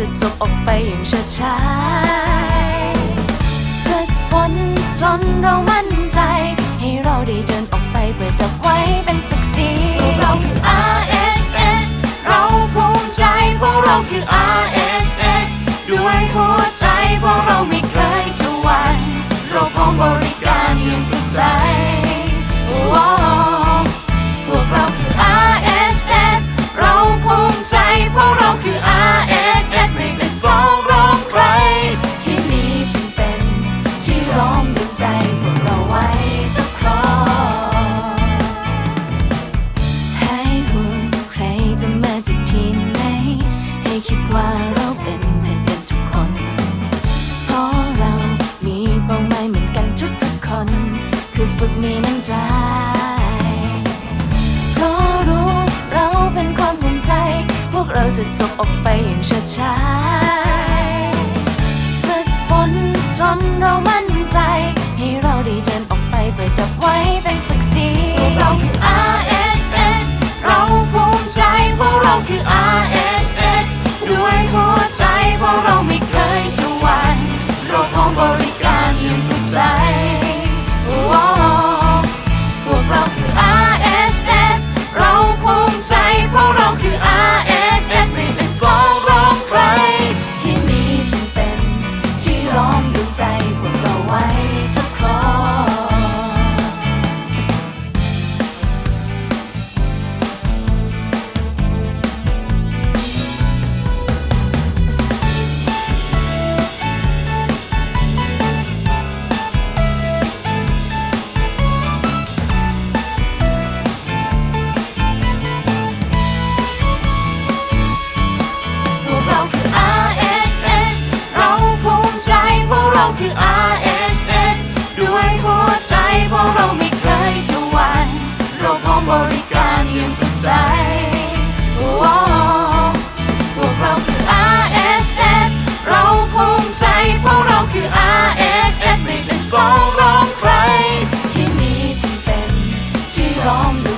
จะจบออกไปอย่างช้าๆฝึกฝนจนเรามั่ ว่าเราเป็นเพื่อนกันทุกคน เพราะเรามีเป้าหมายเหมือนกันทุกๆคน คือฝึกมีน้ำใจ เพราะรู้เราเป็นความภูมิใจ พวกเราจะจบออกไปอย่างช้าๆฝึกฝนจนเรามั่นใจ ให้เราได้เดินออกไปเปิดดับไว้เป็นศักดิ์ศรีพวกเราคือ RSS พวก เราคือ RSS ด้วยหัวใจเพราะเราไม่เคยจะวั่นเราพร้อมบริการยังสนใจพวกเราคือ RSS เราภูมิใจเพราะเราคือ RSS ไม่เป็นสองร้องใครที่มีที่เป็นที่ร้อง